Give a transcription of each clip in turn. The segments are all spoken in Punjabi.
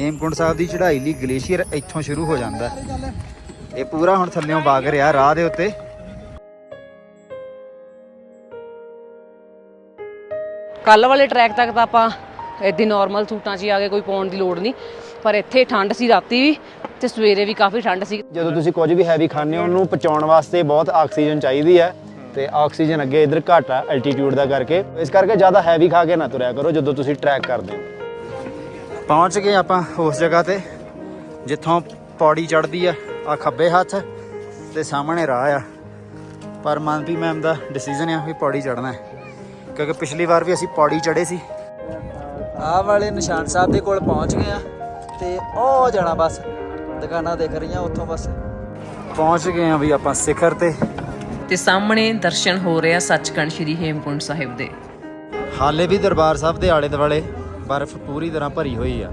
ਹੇਮਕੁੰਡ ਸਾਹਿਬ ਦੀ ਚੜ੍ਹਾਈ ਲਈ ਗਲੇਸ਼ੀਅਰ ਇੱਥੋਂ ਸ਼ੁਰੂ ਹੋ ਜਾਂਦਾ ਹੈ। ਇਹ ਪੂਰਾ ਹੁਣ ਥੱਲਿਓਂ ਵਗ ਰਿਹਾ ਰਾਹ ਦੇ ਉੱਤੇ। ਕੱਲ ਵਾਲੇ ਟਰੈਕ ਤੱਕ ਤਾਂ ਆਪਾਂ ਇਦਾਂ ਨਾਰਮਲ ਸੂਟਾਂ 'ਚ ਹੀ ਆ ਗਏ ਕੋਈ ਪਾਉਣ ਦੀ ਲੋੜ ਨਹੀਂ। ਪਰ ਇੱਥੇ ਠੰਡ ਸੀ ਰਾਤੀ ਵੀ ਤੇ ਸਵੇਰੇ ਵੀ ਕਾਫੀ ਠੰਡ ਸੀ। ਜਦੋਂ ਤੁਸੀਂ ਕੁਝ ਵੀ ਹੈਵੀ ਖਾਂਦੇ ਹੋ ਉਹਨੂੰ ਪਚਾਉਣ ਵਾਸਤੇ ਬਹੁਤ ਆਕਸੀਜਨ ਚਾਹੀਦੀ ਹੈ ਤੇ ਆਕਸੀਜਨ ਅੱਗੇ ਇਧਰ ਘੱਟ ਆ ਐਲਟੀਟਿਊਡ ਦਾ ਕਰਕੇ। ਇਸ ਕਰਕੇ ਜ਼ਿਆਦਾ ਹੈਵੀ ਖਾ ਕੇ ਨਾ ਤੁਰਿਆ ਕਰੋ ਜਦੋਂ ਤੁਸੀਂ ਟਰੈਕ ਕਰਦੇ ਹੋ। ਪਹੁੰਚ ਗਏ ਆਪਾਂ ਉਸ ਜਗ੍ਹਾ ਤੇ ਜਿੱਥੋਂ ਪੌੜੀ ਚੜ੍ਹਦੀ ਆ ਆ ਖੱਬੇ ਹੱਥ ਤੇ ਸਾਹਮਣੇ ਰਾਹ ਆ। ਪਰ ਮਨਪੀ ਮੈਮ ਦਾ ਡਿਸੀਜਨ ਆ ਵੀ ਪੌੜੀ ਚੜ੍ਹਨਾ ਹੈ ਕਿਉਂਕਿ ਪਿਛਲੀ ਵਾਰ ਵੀ ਅਸੀਂ ਪੌੜੀ ਚੜ੍ਹੇ ਸੀ। ਆਹ ਵਾਲੇ ਨਿਸ਼ਾਨ ਸਾਹਿਬ ਦੇ ਕੋਲ ਪਹੁੰਚ ਗਏ ਆ ਤੇ ਉਹ ਜਾਣਾ ਬਸ ਦੁਕਾਨਾਂ ਦਿਖ ਰਹੀਆਂ ਉੱਥੋਂ ਬਸ। ਪਹੁੰਚ ਗਏ ਆ ਵੀ ਆਪਾਂ ਸਿਖਰ ਤੇ। ਤੇ ਸਾਹਮਣੇ ਦਰਸ਼ਨ ਹੋ ਰਿਹਾ ਸੱਚਖੰਡ ਸ੍ਰੀ ਹੇਮਕੁੰਡ ਸਾਹਿਬ ਦੇ। ਹਾਲੇ ਵੀ ਦਰਬਾਰ ਸਾਹਿਬ ਦੇ ਆਲੇ ਦੁਆਲੇ ਬਰਫ਼ ਪੂਰੀ ਤਰ੍ਹਾਂ ਭਰੀ ਹੋਈ ਆ।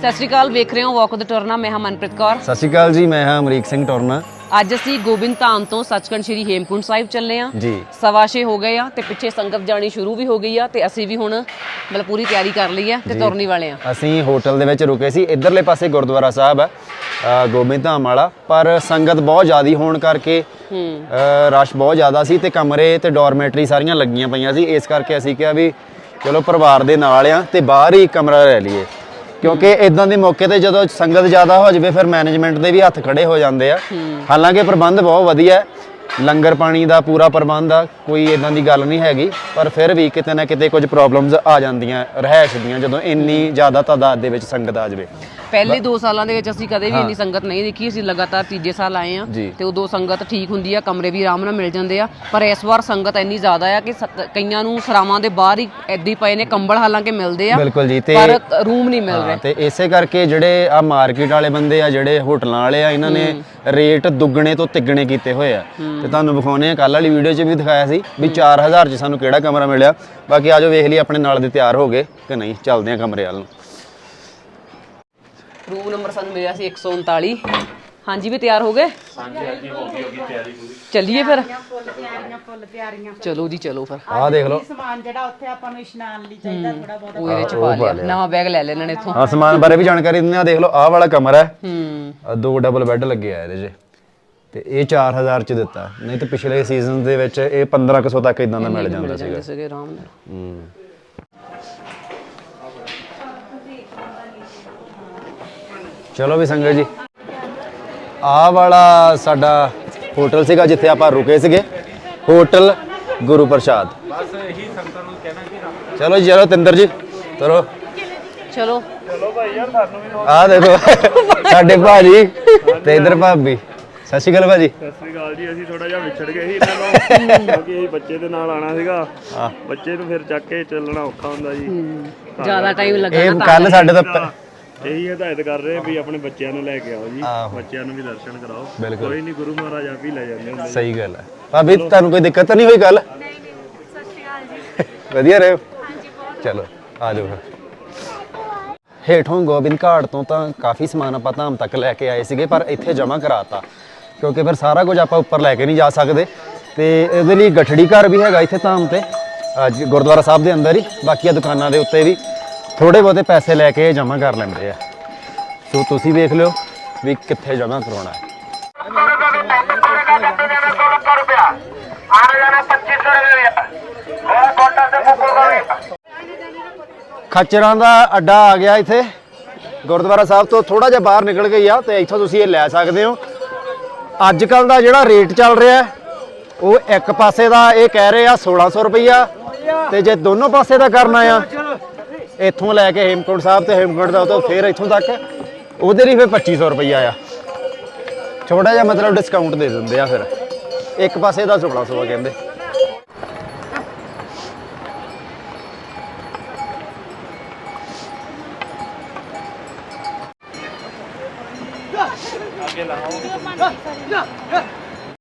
ਸਤਿ ਸ਼੍ਰੀ ਅਕਾਲ ਵੇਖ ਰਹੇ ਹੋ ਵਾਕ ਦ ਟਰਨਾ ਮੈਂ ਹਾਂ ਮਨਪ੍ਰੀਤ ਕੌਰ। ਸਤਿ ਸ਼੍ਰੀ ਅਕਾਲ ਜੀ ਮੈਂ ਹਾਂ ਅਮਰੀਕ ਸਿੰਘ ਟੋਰਨਾ। ਅੱਜ ਅਸੀਂ ਗੋਬਿੰਦ ਧਾਮ ਤੋਂ ਸੱਚਖੰਡ ਸ੍ਰੀ ਹੇਮਕੁੰਡ ਸਾਹਿਬ ਚੱਲੇ ਆ। ਜੀ। ਸਵਾ ਛੇ ਹੋ ਗਏ ਆ ਤੇ ਪਿੱਛੇ ਸੰਗਤ ਜਾਣੀ ਸ਼ੁਰੂ ਵੀ ਹੋ ਗਈ ਆ ਤੇ ਅਸੀਂ ਵੀ ਹੁਣ ਮਤਲਬ ਪੂਰੀ ਤਿਆਰੀ ਕਰ ਲਈ ਆ ਤੇ ਤੁਰਨੀ ਵਾਲੇ ਆ। ਅਸੀਂ ਹੋਟਲ ਦੇ ਵਿੱਚ ਰੁਕੇ ਸੀ। ਇਧਰਲੇ ਪਾਸੇ ਗੁਰਦੁਆਰਾ ਸਾਹਿਬ ਅ, ਗੋਬਿੰਦ ਧਾਮ ਵਾਲਾ। ਪਰ ਸੰਗਤ ਬਹੁਤ ਜ਼ਿਆਦੀ ਹੋਣ ਕਰਕੇ ਰਸ਼ ਬਹੁਤ ਜ਼ਿਆਦਾ ਸੀ ਤੇ ਕਮਰੇ ਤੇ ਡੋਰਮੈਟਰੀ ਸਾਰੀਆਂ ਲੱਗੀਆਂ ਪਈਆਂ ਸੀ। ਇਸ ਕਰਕੇ ਅਸੀਂ ਕਿਹਾ ਵੀ ਚਲੋ ਪਰਿਵਾਰ ਦੇ ਨਾਲ ਆ ਤੇ ਬਾਹਰ ਹੀ ਕਮਰਾ ਲੈ ਲਈਏ। ਕਿਉਂਕਿ ਇਦਾਂ ਦੇ ਮੌਕੇ ਤੇ ਜਦੋਂ ਸੰਗਤ ਜ਼ਿਆਦਾ ਹੋ ਜਾਵੇ ਫਿਰ ਮੈਨੇਜਮੈਂਟ ਦੇ ਵੀ ਹੱਥ ਖੜੇ ਹੋ ਜਾਂਦੇ ਆ। ਹਾਲਾਂਕਿ ਪ੍ਰਬੰਧ ਬਹੁਤ ਵਧੀਆ ਹੈ। ਲੰਗਰ ਪਾਣੀ ਦਾ ਪੂਰਾ ਪ੍ਰਬੰਧ ਆ ਕੋਈ ਇਦਾਂ ਦੀ ਗੱਲ ਨਹੀਂ ਹੈਗੀ। ਪਰ ਫਿਰ ਵੀ ਕਿਤੇ ਨਾ ਕਿਤੇ ਕੁਝ ਪ੍ਰੋਬਲਮਸ ਆ ਜਾਂਦੀਆਂ ਰਹਿائش ਦੀਆਂ ਜਦੋਂ ਇੰਨੀ ਜ਼ਿਆਦਾ ਤਾਦਾਦ ਦੇ ਵਿੱਚ ਸੰਗਤ ਆ ਜਾਵੇ। ਪਹਿਲੇ 2 ਸਾਲਾਂ ਦੇ ਵਿੱਚ ਅਸੀਂ ਕਦੇ ਵੀ ਇੰਨੀ ਸੰਗਤ ਨਹੀਂ ਦੇਖੀ ਅਸੀਂ ਲਗਾਤਾਰ ਤੀਜੇ ਸਾਲ ਆਏ ਆ। ਤੇ ਉਦੋਂ ਸੰਗਤ ਠੀਕ ਹੁੰਦੀ ਆ ਕਮਰੇ ਵੀ ਆਰਾਮ ਨਾਲ ਮਿਲ ਜਾਂਦੇ ਆ। ਪਰ ਇਸ ਵਾਰ ਸੰਗਤ ਇੰਨੀ ਜ਼ਿਆਦਾ ਆ ਕਿ ਕਈਆਂ ਨੂੰ ਸਰਾਵਾਂ ਦੇ ਬਾਹਰ ਹੀ ਐਦਾਂ ਪਏ ਨੇ ਕੰਬਲ ਹਾਲਾਂਕਿ ਮਿਲਦੇ ਆ ਬਿਲਕੁਲ ਜੀ ਤੇ ਪਰ ਰੂਮ ਨਹੀਂ ਮਿਲ ਰਹੇ। ਤੇ ਇਸੇ ਕਰਕੇ ਜਿਹੜੇ ਆ ਮਾਰਕੀਟ ਵਾਲੇ ਬੰਦੇ ਆ ਜਿਹੜੇ ਹੋਟਲਾਂ ਵਾਲੇ ਆ ਇਹਨਾਂ ਨੇ ਰੇਟ ਦੁੱਗਣੇ ਤੋਂ ਤਿੱਗਣੇ ਕੀਤੇ ਹੋਏ ਆ। ਤੇ ਤੁਹਾਨੂੰ ਵਿਖਾਉਣੇ ਆ ਕੱਲ ਵਾਲੀ ਵੀਡੀਓ 'ਚ ਵੀ ਦਿਖਾਇਆ ਸੀ ਵੀ 4000 'ਚ ਸਾਨੂੰ ਕਿਹੜਾ ਕਮਰਾ ਮਿਲਿਆ। ਬਾਕੀ ਆਜੋ ਵੇਖ ਲਈ ਆਪਣੇ ਨਾਲ ਦੇ ਤਿਆਰ ਹੋ ਗਏ ਕਿ ਨਹੀਂ ਚੱਲਦੇ ਆ ਕਮਰੇ ਵੱਲ ਨੂੰ। ਰੂਮ ਨੰਬਰ ਸਾਨੂੰ ਮਿਲਿਆ ਸੀ 139 ਹਾਂਜੀ ਵੀ ਤਿਆਰ ਹੋ ਗਏ? ਹਾਂਜੀ ਹਾਂਜੀ ਹੋ ਗਈ ਹੋ ਗਈ ਤਿਆਰੀ ਪੂਰੀ। ਚੱਲੀਏ ਫਿਰ? ਫੁੱਲ ਤਿਆਰੀਆਂ ਫੁੱਲ ਤਿਆਰੀਆਂ ਚਲੋ ਜੀ ਚਲੋ ਫਿਰ। ਆਹ ਦੇਖ ਲਓ। ਸਮਾਨ ਜਿਹੜਾ ਉੱਥੇ ਆਪਾਂ ਨੂੰ ਇਸ਼ਨਾਨ ਲਈ ਚਾਹੀਦਾ ਥੋੜਾ ਬਹੁਤ। ਉਹ ਇਹਦੇ ਚ ਪਾ ਲਿਆ। ਨਵਾਂ ਬੈਗ ਲੈ ਲੈਣਾ ਨੇ ਇੱਥੋਂ। ਬਾਰੇ ਵੀ ਜਾਣਕਾਰੀ ਦਿੰਦੇ ਆ ਦੇਖ ਲਓ ਆਹ ਵਾਲਾ ਕਮਰਾ ਹੈ। ਹੂੰ। ਆਹ ਦੋ ਡਬਲ ਬੈੱਡ ਲੱਗੇ ਆ ਇਹਦੇ 'ਚ। ਤੇ ਇਹ 4000 'ਚ ਦਿੱਤਾ। ਨਹੀਂ ਤਾਂ ਪਿਛਲੇ ਸੀਜ਼ਨ ਦੇ ਵਿੱਚ ਇਹ 1500 ਤੱਕ ਇਦਾਂ ਦਾ ਮਿਲ ਜਾਂਦਾ ਸੀਗਾ। ਸੀਗੇ ਆਰਾਮ ਨਾਲ। ਹੂੰ। ਚਲੋ ਵੀ ਸੰਗਤ ਜੀ। ਆਹ ਵਾਲਾ ਸਾਡਾ ਹੋਟਲ ਸੀਗਾ ਜਿੱਥੇ ਆਪਾਂ ਰੁਕੇ ਸੀਗੇ। ਹੋਟਲ ਗੁਰੂ ਪ੍ਰਸਾਦ। ਬਸ ਇਹੀ ਸੰਗਤਾਂ ਨੂੰ ਕਹਿਣਾ ਕਿ ਚਲੋ ਜੀ ਚਲੋ ਤਿੰਦਰ ਜੀ ਚਲੋ। ਚਲੋ। ਆਹ ਦੇਖੋ ਸਾਡੇ ਭਾਜੀ ਤੇ ਇਧਰ ਭਾਬੀ। ਸਤਿ ਸ਼੍ਰੀ ਅਕਾਲ ਭਾਜੀ। ਸਤਿ ਸ੍ਰੀ ਅਕਾਲ ਜੀ ਅਸੀਂ ਥੋੜਾ ਜਿਹਾ ਵਿਛੜ ਗਏ ਸੀ ਇਹਨਾਂ ਨੂੰ ਕਿਉਂਕਿ ਅਸੀਂ ਬੱਚੇ ਦੇ ਨਾਲ ਆਣਾ ਸੀਗਾ। ਬੱਚੇ ਨੂੰ ਫਿਰ ਚੱਕ ਕੇ ਚੱਲਣਾ ਔਖਾ ਹੁੰਦਾ ਜੀ। ਜ਼ਿਆਦਾ ਟਾਈਮ ਲੱਗਾ ਇਹ ਕੱਲ ਸਾਡੇ ਤੋਂ ਇਹੀ ਹਦਾਇਤ ਕਰ ਰਹੇ ਵੀ ਆਪਣੇ ਬੱਚਿਆਂ ਨੂੰ ਲੈ ਕੇ ਆਓ ਜੀ। ਆਹੋ। ਬੱਚਿਆਂ ਨੂੰ ਵੀ ਦਰਸ਼ਨ ਕਰਾਓ। ਬਿਲਕੁਲ। ਕੋਈ ਨਹੀਂ ਗੁਰੂ ਮਹਾਰਾਜ ਆਪ ਹੀ ਲੈ ਜਾਂਦੇ ਹੁੰਦੇ ਸਹੀ ਗੱਲ ਹੈ। ਭਾਬੀ ਤੁਹਾਨੂੰ ਕੋਈ ਦਿੱਕਤ ਤਾਂ ਨਹੀਂ ਹੋਈ ਕੱਲ ਨਹੀਂ ਨਹੀਂ ਸਤਿ ਸ਼੍ਰੀ ਅਕਾਲ ਜੀ। ਵਧੀਆ ਰਹੇ ਚਲੋ ਆ ਜਾਓ ਫਿਰ। ਹੇਠੋਂ ਗੋਬਿੰਦ ਘਾਟ ਤੋਂ ਤਾਂ ਕਾਫੀ ਸਮਾਨ ਆਪਾਂ ਧਾਮ ਤੱਕ ਲੈ ਕੇ ਆਏ ਸੀਗੇ ਪਰ ਇੱਥੇ ਜਮ੍ਹਾਂ ਕਰਾਤਾ। ਕਿਉਂਕਿ ਫਿਰ ਸਾਰਾ ਕੁਝ ਆਪਾਂ ਉੱਪਰ ਲੈ ਕੇ ਨਹੀਂ ਜਾ ਸਕਦੇ। ਤੇ ਇਹਦੇ ਲਈ ਗਠੜੀ ਘਰ ਵੀ ਹੈਗਾ ਇੱਥੇ ਧਾਮ ਤੇ ਅੱਜ ਗੁਰਦੁਆਰਾ ਸਾਹਿਬ ਦੇ ਅੰਦਰ ਹੀ ਬਾਕੀਆਂ ਦੁਕਾਨਾਂ ਦੇ ਉੱਤੇ ਵੀ। ਥੋੜੇ ਬਹੁਤੇ ਪੈਸੇ ਲੈ ਕੇ ਜਮ੍ਹਾਂ ਕਰ ਲੈਂਦੇ ਆ। ਸੋ ਤੁਸੀਂ ਵੇਖ ਲਿਓ ਵੀ ਕਿੱਥੇ ਜਮ੍ਹਾਂ ਕਰਾਉਣਾ ਹੈ। ਖੱਚਰਾਂ ਦਾ ਅੱਡਾ ਆ ਗਿਆ ਇੱਥੇ। ਗੁਰਦੁਆਰਾ ਸਾਹਿਬ ਤੋਂ ਥੋੜਾ ਜਿਹਾ ਬਾਹਰ ਨਿਕਲ ਗਈ ਆ ਤੇ ਇੱਥੋਂ ਤੁਸੀਂ ਇਹ ਲੈ ਸਕਦੇ ਹੋ। ਅੱਜ ਕੱਲ ਦਾ ਜਿਹੜਾ ਰੇਟ ਚੱਲ ਰਿਹਾ ਉਹ ਇੱਕ ਪਾਸੇ ਦਾ ਇਹ ਕਹਿ ਰਹੇ ਆ 1600 ਰੁਪਈਆ ਤੇ ਜੇ ਦੋਨੋਂ ਪਾਸੇ ਦਾ ਕਰਨਾ ਆ ਇੱਥੋਂ ਲੈ ਕੇ ਹੇਮਕੁੰਟ ਸਾਹਿਬ ਤੇ ਹੇਮਕੁੰਟ ਸਾਹਿਬ ਤੋਂ ਫਿਰ ਇੱਥੋਂ ਤੱਕ। ਉਹਦੇ ਲਈ ਫਿਰ 2500 ਰੁਪਈਆ ਆ। ਛੋਟਾ ਜਿਹਾ ਮਤਲਬ ਡਿਸਕਾਊਂਟ ਦੇ ਦਿੰਦੇ ਆ ਫਿਰ। ਇੱਕ ਪਾਸੇ ਦਾ 1600 ਆ ਕਹਿੰਦੇ।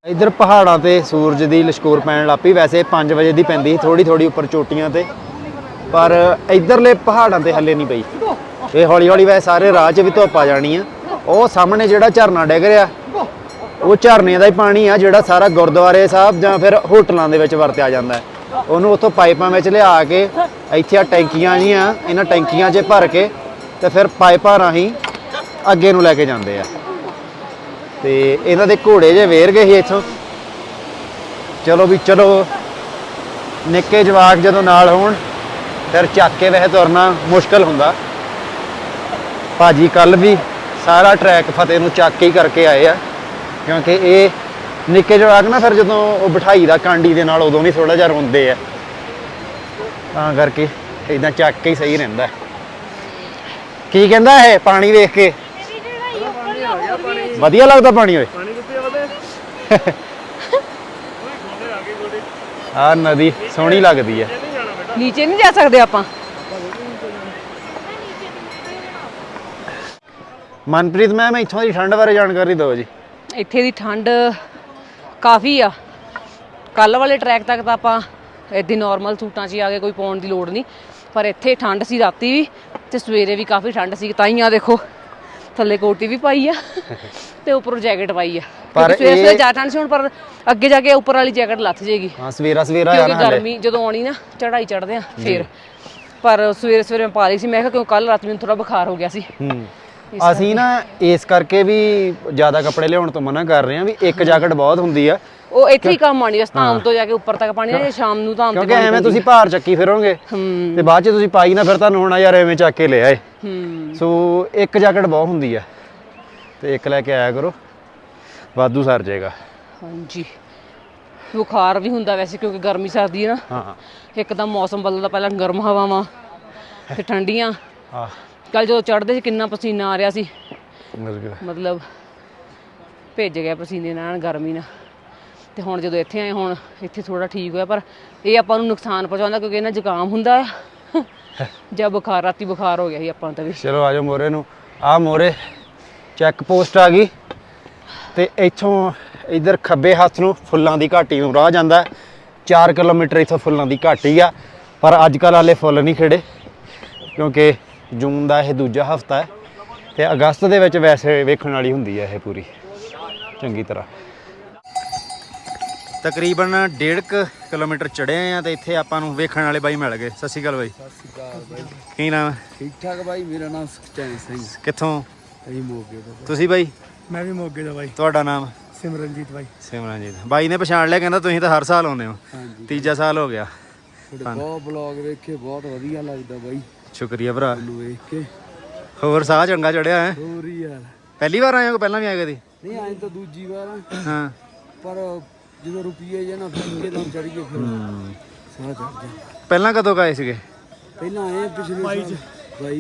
ਇਧਰ ਪਹਾੜਾਂ ਤੇ ਸੂਰਜ ਦੀ ਲਸ਼ਕੋਰ ਪੈਣ ਲੱਪੀ ਵੈਸੇ 5 ਵਜੇ ਦੀ ਪੈਂਦੀ ਸੀ ਥੋੜੀ ਥੋੜੀ ਉੱਪਰ ਚੋਟੀਆਂ ਤੇ। ਪਰ ਇਧਰਲੇ ਪਹਾੜਾਂ ਤੇ ਹੱਲੇ ਨਹੀਂ ਪਈ ਇਹ ਹੌਲੀ ਹੌਲੀ ਵੈਸੇ ਸਾਰੇ ਰਾਹ 'ਚ ਵੀ ਧੁੱਪ ਆ ਜਾਣੀ ਆ। ਉਹ ਸਾਹਮਣੇ ਜਿਹੜਾ ਝਰਨਾ ਡਿੱਗ ਰਿਹਾ, ਉਹ ਝਰਨੇ ਦਾ ਹੀ ਪਾਣੀ ਆ ਜਿਹੜਾ ਸਾਰਾ ਗੁਰਦੁਆਰੇ ਸਾਹਿਬ ਜਾਂ ਫਿਰ ਹੋਟਲਾਂ ਦੇ ਵਿੱਚ ਵਰਤਿਆ ਜਾਂਦਾ ਹੈ। ਉਹਨੂੰ ਉੱਥੋਂ ਪਾਈਪਾਂ ਵਿੱਚ ਲਿਆ ਕੇ ਇੱਥੇ ਆ ਟੈਂਕੀਆਂ ਜੀਆਂ, ਇਹਨਾਂ ਟੈਂਕੀਆਂ 'ਚ ਭਰ ਕੇ ਤੇ ਫਿਰ ਪਾਈਪਾਂ ਰਾਹੀਂ ਅੱਗੇ ਨੂੰ ਲੈ ਕੇ ਜਾਂਦੇ ਆ। ਤੇ ਇਹਨਾਂ ਦੇ ਘੋੜੇ ਜੇ ਵੇਰ ਗਏ ਸੀ ਇੱਥੋਂ। ਚਲੋ ਵੀ ਚਲੋ, ਨਿੱਕੇ ਜਵਾਕ ਜਦੋਂ ਨਾਲ ਹੋਣ ਫਿਰ ਚੱਕ ਕੇ ਵੈਸੇ ਤੁਰਨਾ ਮੁਸ਼ਕਲ ਹੁੰਦਾ। ਭਾਜੀ ਕੱਲ ਵੀ ਸਾਰਾ ਟਰੈਕ ਫਤਿਹ ਨੂੰ ਚੱਕ ਕੇ ਹੀ ਕਰਕੇ ਆਏ ਆ। ਕਿਉਂਕਿ ਇਹ ਨਿੱਕੇ ਜਵਾਕ ਨਾ ਫਿਰ ਜਦੋਂ ਉਹ ਬਿਠਾਈ ਦਾ ਕਾਂਡੀ ਦੇ ਨਾਲ ਉਦੋਂ ਵੀ ਥੋੜਾ ਜਿਹਾ ਰੋਂਦੇ ਆ। ਤਾਂ ਕਰਕੇ ਇਦਾਂ ਚੱਕ ਕੇ ਹੀ ਸਹੀ ਰਹਿੰਦਾ। ਕੀ ਕਹਿੰਦਾ ਇਹ ਪਾਣੀ ਵੇਖ ਕੇ? ਵਧੀਆ ਲੱਗਦਾ ਪਾਣੀ ਓਏ। ਪਾਣੀ ਕਿੱਥੇ ਆ ਨਦੀ ਸੋਹਣੀ ਲੱਗਦੀ ਹੈ ਨੀਚੇ ਨਹੀਂ ਜਾ ਸਕਦੇ ਆਪਾਂ। ਮਨਪ੍ਰੀਤ ਮੈਮ ਇੱਥੋਂ ਦੀ ਠੰਡ ਬਾਰੇ ਜਾਣਕਾਰੀ ਦਿਓ ਜੀ। ਇੱਥੇ ਦੀ ਠੰਡ ਕਾਫੀ ਆ। ਕੱਲ ਵਾਲੇ ਟਰੈਕ ਤੱਕ ਤਾਂ ਆਪਾਂ ਏਦਾਂ ਨਾਰਮਲ ਸੂਟਾਂ 'ਚ ਹੀ ਆ ਗਏ ਕੋਈ ਪਾਉਣ ਦੀ ਲੋੜ ਨਹੀਂ। ਪਰ ਇੱਥੇ ਠੰਡ ਸੀ ਰਾਤੀ ਵੀ ਤੇ ਸਵੇਰੇ ਵੀ ਕਾਫੀ ਠੰਡ ਸੀ। ਤਾਂ ਹੀ ਆ ਦੇਖੋ। ਥੱਲੇ ਕੋਟੀ ਵੀ ਪਾਈ ਆ ਤੇ ਉੱਪਰੋਂ ਜੈਕਟ ਪਾਈ ਆ। ਪਰ ਸਵੇਰੇ ਸਵੇਰੇ ਇਹ- ਜਾ ਠੰਡ ਸੀ ਹੁਣ ਪਰ ਅੱਗੇ ਜਾ ਕੇ ਉੱਪਰ ਵਾਲੀ ਜੈਕਟ ਲੱਥ ਜੇਗੀ। ਹਾਂ ਸਵੇਰਾ ਸਵੇਰਾ ਆ ਕਿਉਂਕਿ ਗਰਮੀ ਜਦੋਂ ਆਉਣੀ ਨਾ ਚੜਾਈ ਚੜਦੇ ਆ ਫੇਰ। ਪਰ ਸਵੇਰੇ ਸਵੇਰੇ ਮੈਂ ਪਾ ਲਈ ਸੀ ਮੈਂ ਕਿਹਾ ਕਿਉਂ ਕੱਲ ਰਾਤ ਮੈਨੂੰ ਥੋੜਾ ਬੁਖਾਰ ਹੋ ਗਿਆ ਸੀ। ਹੂੰ। ਅਸੀਂ ਨਾ ਇਸ ਕਰਕੇ ਵੀ ਜ਼ਿਆਦਾ ਕੱਪੜੇ ਲਿਆਉਣ ਤੋਂ ਮਨਾ ਕਰ ਰਹੇ ਹਾਂ ਵੀ ਇੱਕ ਜੈਕਟ ਬਹੁਤ ਹੁੰਦੀ ਆ। ਉਹ ਇੱਥੇ ਹੀ ਕੰਮ ਆਣੀ ਬਸ ਧਾਮ ਤੋਂ ਜਾ ਕੇ ਉੱਪਰ ਤੱਕ ਪਾਣੀ ਨਾ ਸ਼ਾਮ ਨੂੰ ਧਾਮ ਤੇ ਕਿਉਂਕਿ ਐਵੇਂ ਤੁਸੀਂ ਭਾਰ ਚੱਕੀ ਫਿਰੋਗੇ ਤੇ ਬਾਅਦ ਚ ਤੁਸੀਂ ਪਾਈ ਨਾ ਫਿਰ ਤੁਹਾਨੂੰ ਹੋਣਾ ਯਾਰ ਐਵੇਂ ਚੱਕ ਕੇ ਲੈ ਆਏ। ਹੂੰ। ਸੋ ਇੱਕ ਜੈਕਟ ਬਹੁਤ ਹੁੰਦੀ ਆ ਤੇ ਇੱਕ ਲੈ ਕੇ ਆਇਆ ਕਰੋ ਵਾਧੂ ਸਰ ਜਾਏਗਾ। ਹਾਂਜੀ। ਬੁਖਾਰ ਵੀ ਹੁੰਦਾ ਵੈਸੇ ਕਿਉਂਕਿ ਗਰਮੀ ਸਰਦੀ ਹੈ ਨਾ। ਹਾਂ ਇੱਕਦਮ ਮੌਸਮ ਬਦਲਦਾ ਪਹਿਲਾਂ ਗਰਮ ਹਵਾਵਾਂ ਤੇ ਠੰਡੀਆਂ। ਆ ਕੱਲ ਜਦੋਂ ਚੜਦੇ ਸੀ ਕਿੰਨਾ ਪਸੀਨਾ ਆ ਰਿਹਾ ਸੀ। ਮਤਲਬ ਭਿੱਜ ਗਿਆ ਪਸੀਨੇ ਨਾਲ ਗਰਮੀ ਨਾਲ। ਤੇ ਹੁਣ ਜਦੋਂ ਇੱਥੇ ਆਏ ਹੁਣ ਇੱਥੇ ਥੋੜਾ ਠੀਕ ਹੋਇਆ ਪਰ ਇਹ ਆਪਾਂ ਨੂੰ ਨੁਕਸਾਨ ਪਹੁੰਚਾਉਂਦਾ ਕਿਉਂਕਿ ਇਹਨਾਂ ਜ਼ੁਕਾਮ ਹੁੰਦਾ ਆ। ਜਾਂ ਬੁਖਾਰ, ਰਾਤੀ ਬੁਖਾਰ ਹੋ ਗਿਆ ਸੀ ਆਪਾਂ ਨੂੰ ਤਾਂ ਵੀ। ਚਲੋ ਆਜੋ ਮੋਰੇ ਨੂੰ। ਆ ਮੋਰੇ ਚੈੱਕ ਪੋਸਟ ਆ ਗਈ। ਤੇ ਇੱਥੋਂ ਇਧਰ ਖੱਬੇ ਹੱਥ ਨੂੰ ਫੁੱਲਾਂ ਦੀ ਘਾਟੀ ਨੂੰ ਰਾਹ ਜਾਂਦਾ 4 ਕਿਲੋਮੀਟਰ ਇੱਥੋਂ ਫੁੱਲਾਂ ਦੀ ਘਾਟੀ ਆ। ਪਰ ਅੱਜ ਕੱਲ੍ਹ ਹਾਲੇ ਫੁੱਲ ਨਹੀਂ ਖਿੜੇ, ਕਿਉਂਕਿ ਜੂਨ ਦਾ ਇਹ ਦੂਜਾ ਹਫਤਾ ਹੈ। ਤੇ ਅਗਸਤ ਦੇ ਵਿੱਚ ਵੈਸੇ ਵੇਖਣ ਵਾਲੀ ਹੁੰਦੀ ਹੈ ਇਹ ਪੂਰੀ। ਚੰਗੀ ਤਰ੍ਹਾਂ। ਤਕਰੀਬਨ 1.5 ਕਿਲੋਮੀਟਰ ਚੜੇ ਆ ਤੇ ਇੱਥੇ ਆਪਾਂ ਨੂੰ ਵੇਖਣ ਵਾਲੇ ਬਾਈ ਮਿਲ ਗਏ। ਸਤਿ ਸ਼੍ਰੀ ਅਕਾਲ ਬਾਈ। ਸਤਿ ਸ਼੍ਰੀ ਅਕਾਲ ਬਾਈ। ਕੀ ਨਾਮ ਹੈ? ਠੀਕ ਠਾਕ ਬਾਈ ਮੇਰਾ ਨਾਮ ਸੁਖਚੈਨ ਸਿੰਘ। ਕਿੱਥੋਂ? ਅਸੀਂ ਮੋਗੇ ਤੋਂ ਤੁਸੀਂ ਬਾਈ? ਮੈਂ ਵੀ ਮੋਗੇ ਦਾ ਬਾਈ। ਤੁਹਾਡਾ ਨਾਮ? ਸਿਮਰਨਜੀਤ ਬਾਈ। ਸਿਮਰਨਜੀਤ। ਬਾਈ ਨੇ ਪਛਾਣ ਲਿਆ ਕਹਿੰਦਾ ਤੁਸੀਂ ਤਾਂ ਹਰ ਸਾਲ ਆਉਂਦੇ ਹੋ। ਹਾਂਜੀ। ਤੀਜਾ ਸਾਲ ਹੋ ਗਿਆ। ਤੁਹਾਡੇ ਬਹੁਤ ਬਲੌਗ ਵੇਖੇ ਬਹੁਤ ਵਧੀਆ ਲੱਗਦਾ ਬਾਈ। ਸ਼ੁਕਰੀਆ ਭਰਾ। ਨੂੰ ਵੇਖ ਕੇ। ਹੋਰ ਸਾਹ ਚੰਗਾ ਚੜਿਆ ਹੈ? ਹੋਰ ਹੀ ਯਾਰ। ਪਹਿਲੀ ਵਾਰ ਆਏ ਹੋ ਕਿ ਪਹਿਲਾਂ ਵੀ ਆਏ ਕਦੀ? ਨਹੀਂ ਆਏ ਤਾਂ ਦੂਜੀ ਵਾਰ ਆ, ਹਾਂ। ਪਰ ਜਦੋਂ ਰੁਪਈਏ ਜੇ ਨਾ ਫੱਕੇ ਦਾ ਚੜੀਏ ਫਿਰ ਸਾਹ ਚੜ ਜਾ ਪਹਿਲਾਂ ਕਦੋਂ ਗਏ ਸੀਗੇ? ਪਹਿਲਾਂ ਆਏ ਪਿਛਲੇ ਬਾਈ ਚ।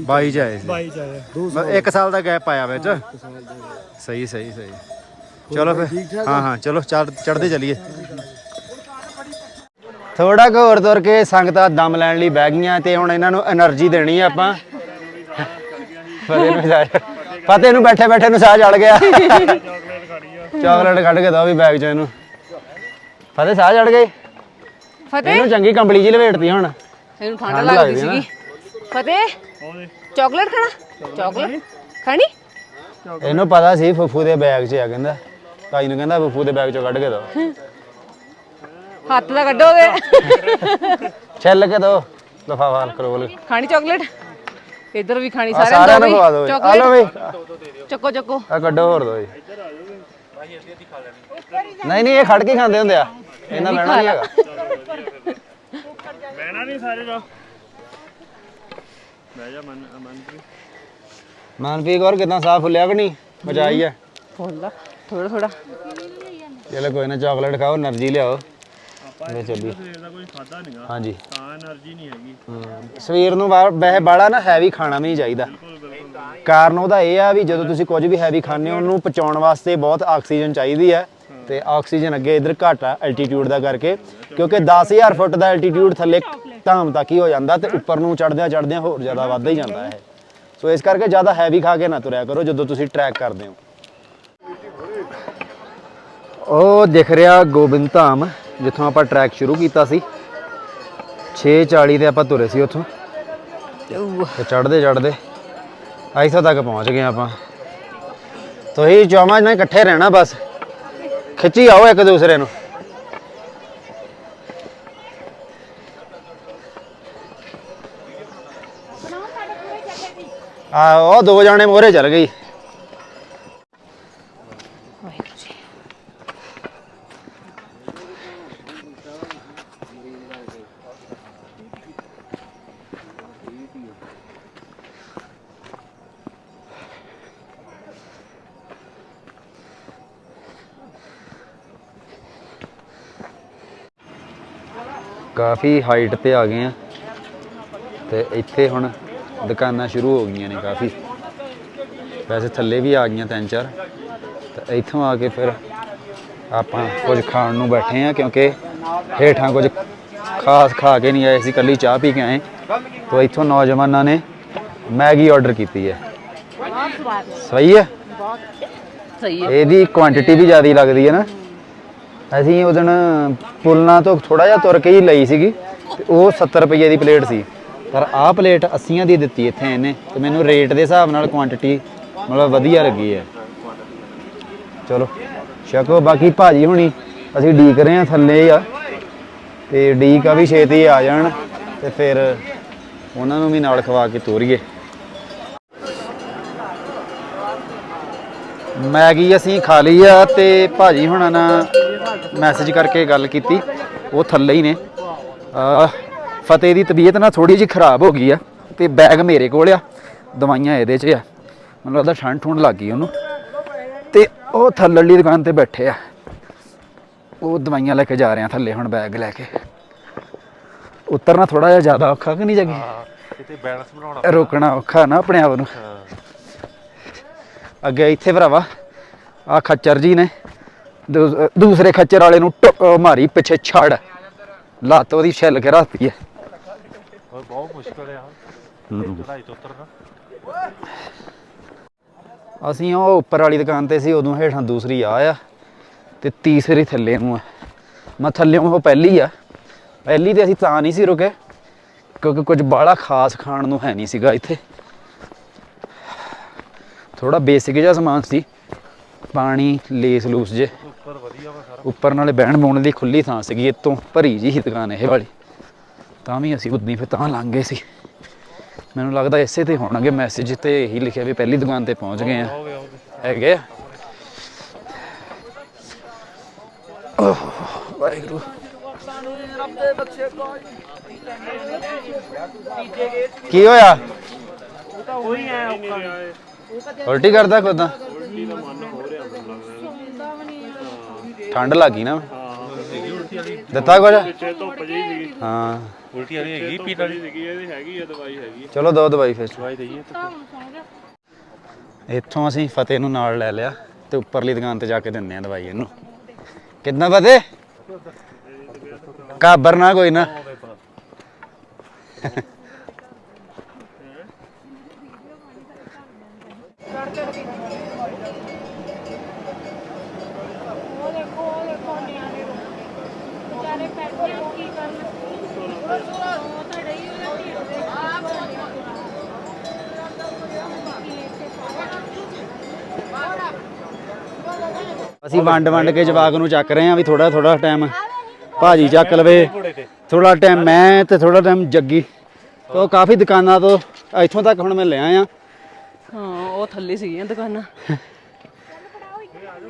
ਬਾਈ 22 ਸੀ। ਬਾਈ ਚ ਇੱਕ ਸਾਲ ਦਾ ਗੈਪ ਆਇਆ ਵਿੱਚ। ਸਹੀ ਸਹੀ ਸਹੀ। ਚਲੋ ਫਿਰ। ਹਾਂ ਹਾਂ ਚਲੋ ਚੜਦੇ ਚਲੀਏ। ਥੋੜਾ ਹੋਰ ਤੁਰ ਕੇ ਸੰਗਤਾਂ ਦਮ ਲੈਣ ਲਈ ਬਹਿ ਗਈਆਂ ਤੇ ਹੁਣ ਇਹਨਾਂ ਨੂੰ એનર્ਜੀ ਦੇਣੀ ਆ ਆਪਾਂ। ਫਤਿਹ ਨੂੰ ਬੈਠੇ ਬੈਠੇ ਨੂੰ ਸਾਹ ਚੜ ਗਿਆ। ਚਾਕਲੇਟ ਕੱਢ ਕੇ ਦੋ ਵੀ ਬੈਗ ਚ ਇਹਨੂੰ। ਫਤਿਹ ਸਾਹ ਚੜ ਗਏ? ਫਤਿਹ? ਇਹਨੂੰ ਚੰਗੀ ਕੰਬਲੀ ਜੀ ਲਪੇਟਦੀ ਹੁਣ। ਇਹਨੂੰ ਠੰਡ ਲੱਗਦੀ। ਸੀਗੀ। ਫਤਿਹ ਚਾਕਲੇਟ ਖਾਣਾ? ਚਾਕਲੇਟ? ਖਾਣੀ? ਇਹਨੂੰ ਪਤਾ ਸੀ ਫੁੱਫੂ ਦੇ ਬੈਗ 'ਚ ਆ ਕਹਿੰਦਾ। ਤਾਈ ਨੂੰ ਕਹਿੰਦਾ ਫੁੱਫੂ ਦੇ ਬੈਗ 'ਚੋਂ ਕੱਢ ਕੇ ਦੋ। ਹੱਥ ਦਾ ਕੱਢੋ ਉਹਦੇ ਛਿੱਲ ਕੇ ਦੋ ਲਫਾਫਾ ਕਰੋਲ ਖਾਣੀ ਚਾਕਲੇਟ? ਇੱਧਰ ਵੀ ਖਾਣੀ ਸਾਰਿਆਂ ਨੂੰ ਖਵਾ। ਆ ਲਓ ਬਈ। ਚੱਕੋ ਚੱਕੋ। ਆ ਕੱਢੋ ਹੋਰ ਦੋ ਜੀ ਨਹੀਂ ਨਹੀਂ ਇਹ ਖੜ ਕੇ ਖਾਂਦੇ ਹੁੰਦੇ ਆ। ਇਹਨਾਂ ਬਹਿਣਾ ਨਹੀਂ ਹੈਗਾ। ਬਹਿਣਾ ਨਹੀਂ ਸਾਰੇ ਦਾ। ਬਹਿ ਜਾ ਮਨ ਮਨਪ੍ਰੀਤ। ਮਨਪ੍ਰੀਤ ਹੋਰ ਕਿਦਾਂ ਸਾਹ ਫੁੱਲਿਆ ਕਿ ਨਹੀਂ? ਮਜਾਈ ਹੈ ਫੁੱਲਾ ਥੋੜਾ ਥੋੜਾ ਚਲੋ ਕੋਈ ਨਾ ਚਾਕਲੇਟ ਖਾਓ એનર્ਜੀ ਲਿਆਓ। ਮੈਂ ਚੱਲੀ ਸਵੇਰ ਹਾਂਜੀ। ਤਾਂ એનર્ਜੀ ਨਹੀਂ ਹੈਗੀ। ਸਵੇਰ ਨੂੰ ਬਹਿ ਬਾੜਾ ਨਾ ਹੈਵੀ ਖਾਣਾ ਵੀ ਚਾਹੀਦਾ। ਕਾਰਨ ਉਹਦਾ ਇਹ ਆ ਵੀ ਜਦੋਂ ਤੁਸੀਂ ਕੁਝ ਵੀ ਹੈਵੀ ਖਾਂਦੇ ਹੋ ਉਹਨੂੰ ਪਚਾਉਣ ਵਾਸਤੇ ਬਹੁਤ ਆਕਸੀਜਨ ਚਾਹੀਦੀ ਹੈ। ਤੇ ਆਕਸੀਜਨ ਅੱਗੇ ਇਧਰ ਘੱਟ ਆ ਐਲਟੀਟਿਊਡ ਦਾ ਕਰਕੇ, ਕਿਉਂਕਿ 10000 ਫੁੱਟ ਦਾ ਐਲਟੀਟਿਊਡ ਥੱਲੇ ਧਾਮ ਤੱਕ ਹੀ ਹੋ ਜਾਂਦਾ ਤੇ ਉੱਪਰ ਨੂੰ ਚੜਦਿਆਂ ਚੜਦਿਆਂ ਹੋਰ ਜ਼ਿਆਦਾ ਵੱਧਦਾ ਹੀ ਜਾਂਦਾ ਹੈ ਸੋ ਇਸ ਕਰਕੇ ਜ਼ਿਆਦਾ ਹੈਵੀ ਖਾ ਕੇ ਨਾ ਤੁਰਿਆ ਕਰੋ ਜਦੋਂ ਤੁਸੀਂ ਟਰੈਕ ਕਰਦੇ ਹੋ। ਉਹ ਦਿਖ ਰਿਹਾ ਗੋਬਿੰਦ ਧਾਮ, ਜਿੱਥੋਂ ਆਪਾਂ ਟਰੈਕ ਸ਼ੁਰੂ ਕੀਤਾ ਸੀ। 6:40 ਦੇ ਆਪਾਂ ਤੁਰੇ ਸੀ ਉੱਥੋਂ। ਤੇ ਚੜਦੇ ਚੜਦੇ ਇੱਥੋਂ ਤੱਕ ਪਹੁੰਚ ਗਏ ਆਪਾਂ। ਤੁਸੀਂ ਚੌਵਾਂ ਨਾਲ ਇਕੱਠੇ ਰਹਿਣਾ ਬਸ। ਖਿੱਚੀ ਆਓ ਇੱਕ ਦੂਸਰੇ ਨੂੰ। ਆ ਉਹ ਦੋ ਜਾਣੇ ਮੋਰੇ ਚੱਲ ਗਈ ਵਾਹਿਗੁਰੂ ਜੀ ਕਾਫੀ ਹਾਈਟ ਤੇ ਆ ਗਏ ਆ। ਤੇ ਇੱਥੇ ਹੁਣ ਦੁਕਾਨਾਂ ਸ਼ੁਰੂ ਹੋ ਗਈਆਂ ਨੇ ਕਾਫੀ। ਵੈਸੇ ਥੱਲੇ ਵੀ ਆ ਗਈਆਂ ਤਿੰਨ ਚਾਰ। ਤੇ ਇੱਥੋਂ ਆ ਕੇ ਫਿਰ ਆਪਾਂ ਕੁਝ ਖਾਣ ਨੂੰ ਬੈਠੇ ਆ ਕਿਉਂਕਿ ਹੇਠਾਂ ਕੁਝ ਖਾਸ ਖਾ ਕੇ ਨਹੀਂ ਆਏ। ਸੀ ਕੱਲੀ ਚਾਹ ਪੀ ਕੇ ਆਏ। ਤੋਂ ਇੱਥੋਂ ਨੌਜਵਾਨਾਂ ਨੇ ਮੈਗੀ ਆਰਡਰ ਕੀਤੀ ਹੈ। ਸਹੀ ਹੈ? ਸਹੀ ਹੈ। ਇਹਦੀ ਕੁਆਂਟੀਟੀ ਵੀ ਜ਼ਿਆਦਾ ਲੱਗਦੀ ਹੈ ਨਾ। ਅਸੀਂ ਉਹ ਦਿਨ ਪੁਲਨਾ ਤੋਂ ਥੋੜਾ ਜਿਹਾ ਤੁਰ ਕੇ ਹੀ ਲਈ ਸੀਗੀ ਤੇ ਉਹ 70 ਰੁਪਏ ਦੀ ਪਲੇਟ ਸੀ। ਪਰ ਆਹ ਪਲੇਟ 80 ਦੀ ਦਿੱਤੀ ਇੱਥੇ ਇਹਨੇ ਤੇ ਮੈਨੂੰ ਰੇਟ ਦੇ ਹਿਸਾਬ ਨਾਲ ਕੁਆਂਟੀਟੀ ਮਤਲਬ ਵਧੀਆ ਲੱਗੀ ਹੈ। ਚਲੋ ਛਕੋ ਬਾਕੀ ਭਾਜੀ ਹੁਣੀ ਅਸੀਂ ਡੀਕ ਰਹੇ ਆ ਥੱਲੇ ਆ ਤੇ ਡੀਕ ਆ ਵੀ ਛੇਤੀ ਆ ਜਾਣ ਤੇ ਫਿਰ ਉਹਨਾਂ ਨੂੰ ਵੀ ਨਾਲ ਖਵਾ ਕੇ ਤੋਰੀਏ। ਮੈਗੀ ਅਸੀਂ ਖਾ ਲਈ ਆ ਤੇ ਭਾਜੀ ਹੁਣਾਂ ਨਾਲ ਮੈਸੇਜ ਕਰਕੇ ਗੱਲ ਕੀਤੀ। ਉਹ ਥੱਲੇ ਹੀ ਨੇ। ਫਤਿਹ ਦੀ ਤਬੀਅਤ ਨਾ ਥੋੜੀ ਜਿਹੀ ਖਰਾਬ ਹੋ ਗਈ ਆ ਤੇ ਬੈਗ ਮੇਰੇ ਕੋਲ ਆ ਦਵਾਈਆਂ ਇਹਦੇ 'ਚ ਆ। ਮੈਨੂੰ ਲੱਗਦਾ ਠੰਡ ਠੁੰਡ ਲੱਗ ਗਈ ਉਹਨੂੰ। ਤੇ ਉਹ ਥੱਲੜੀ ਦੁਕਾਨ ਤੇ ਬੈਠੇ ਆ। ਉਹ ਦਵਾਈਆਂ ਲੈ ਕੇ ਜਾ ਰਹੇ ਆ ਥੱਲੇ ਹੁਣ ਬੈਗ ਲੈ ਕੇ। ਉਤਰਨਾ ਥੋੜਾ ਜਿਹਾ ਜ਼ਿਆਦਾ ਔਖਾ ਕਿ ਨਹੀਂ ਜਗੀ? ਕਿਤੇ ਬੈਲੈਂਸ ਬਣਾਉਣਾ ਰੋਕਣਾ ਔਖਾ ਨਾ ਆਪਣੇ ਆਪ ਨੂੰ। ਅੱਗੇ ਇੱਥੇ ਭਰਾਵਾ ਆ ਖੱਚਰ ਜੀ ਨੇ। ਦੂਸਰੇ ਖੱਚਰ ਵਾਲੇ ਨੂੰ ਟੁੱਕ ਮਾਰੀ ਪਿੱਛੇ ਛੜ ਲੱਤ ਉਹਦੀ ਛਿੱਲ ਕੇ ਰੱਖਤੀ ਹੈ ਬਹੁਤ ਮੁਸ਼ਕਲ ਆ ਚੜਾਈ ਤੋਂ ਉਤਰਨਾ। ਅਸੀਂ ਉਹ ਉੱਪਰ ਵਾਲੀ ਦੁਕਾਨ ਤੇ ਸੀ ਉਦੋਂ ਹੇਠਾਂ ਦੂਸਰੀ ਆ ਆ ਤੇ ਤੀਸਰੀ ਥੱਲੇ ਨੂੰ ਆ। ਮੈਂ ਥੱਲੇ ਉਹ ਪਹਿਲੀ ਆ। ਪਹਿਲੀ ਤੇ ਅਸੀਂ ਤਾਂ ਨਹੀਂ ਸੀ ਰੁਕੇ ਕਿਉਂਕਿ ਕੁਝ ਬਾਹਲਾ ਖਾਸ ਖਾਣ ਨੂੰ ਹੈ ਨਹੀਂ ਸੀਗਾ ਇੱਥੇ। ਥੋੜਾ ਬੇਸਿਕ ਜਿਹਾ ਸਮਾਨ ਸੀ। ਪਾਣੀ ਲੇਸ ਲੂਸ ਜੇ। ਉੱਪਰ ਵਧੀਆ ਵਾ ਸਾਰਾ। ਉੱਪਰ ਨਾਲੇ ਬਹਿਣ ਬੁਣ ਦੀ ਖੁੱਲੀ ਥਾਂ ਸੀਗੀ ਇਤੋਂ ਭਰੀ ਜੀ ਸੀ ਦੁਕਾਨ ਇਹ ਵਾਲੀ। ਤਾਂ ਵੀ ਅਸੀਂ ਉਦੋਂ ਫਿਰ ਤਾਂ ਲੰਘ ਗਏ ਸੀ। ਮੈਨੂੰ ਲੱਗਦਾ ਇਸੇ ਤੇ ਹੋਣਗੇ ਮੈਸੇਜ ਤੇ ਇਹੀ ਲਿਖਿਆ ਵੀ ਪਹਿਲੀ ਦੁਕਾਨ ਤੇ ਪਹੁੰਚ ਗਏ ਆ। ਹੈਗੇ ਆ। ਵਾਹਿਗੁਰੂ। ਕੀ ਹੋਇਆ? ਉਲਟੀ ਕਰਦਾ ਕੋਦਾਂ ਠੰਡ ਲੱਗੀ ਨਾ। ਦਿੱਤਾ ਕੁਝ ਪਿੱਛੇ ਧੁੱਪ ਜੀ ਸੀਗੀ। ਹਾਂ। ਉਲਟੀ ਵਾਲੀ ਹੈਗੀ ਪੀਣ ਵਾਲੀ? ਸੀਗੀ ਇਹਦੀ ਹੈਗੀ ਆ ਦਵਾਈ ਹੈਗੀ ਚਲੋ ਦੋ ਦਵਾਈ ਫਿਰ। ਦਵਾਈ ਦਈਏ ਇੱਥੋਂ ਅਸੀਂ ਫਤਿਹ ਨੂੰ ਨਾਲ ਲੈ ਲਿਆ ਤੇ ਉੱਪਰਲੀ ਦੁਕਾਨ ਤੇ ਜਾ ਕੇ ਦਿੰਦੇ ਆ ਦਵਾਈ ਇਹਨੂੰ। ਕਿੰਨਾ ਫਤਿਹ? ਕਾਬਰ ਨਾ ਕੋਈ ਨਾ ਉਹ ਦੇਖੋ ਉਹ ਦੇਖੋ ਨਿਆਣੇ ਵਿਚਾਰੇ ਬੈਠੇ ਆ, ਕੀ ਕਰਨ ਉਹ ਤਾਂ ਡਈ ਉਹਦਾ ਢੀਡ ਦੇ ਅਸੀਂ ਵੰਡ ਵੰਡ ਕੇ ਜਵਾਕ ਨੂੰ ਚੱਕ ਰਹੇ ਆ ਵੀ ਥੋੜਾ ਥੋੜਾ ਟਾਈਮ ਭਾਜੀ ਚੱਕ ਲਵੇ। ਥੋੜਾ ਟਾਈਮ ਮੈਂ ਤੇ ਥੋੜਾ ਟਾਈਮ ਜੱਗੀ। ਤੋਂ ਕਾਫੀ ਦੁਕਾਨਾਂ ਤੋਂ ਇੱਥੋਂ ਤੱਕ ਹੁਣ ਮੈਂ ਲਿਆ ਆ ਹਾਂ ਉਹ ਥੱਲੇ ਸੀਗੀਆਂ ਦੁਕਾਨਾਂ।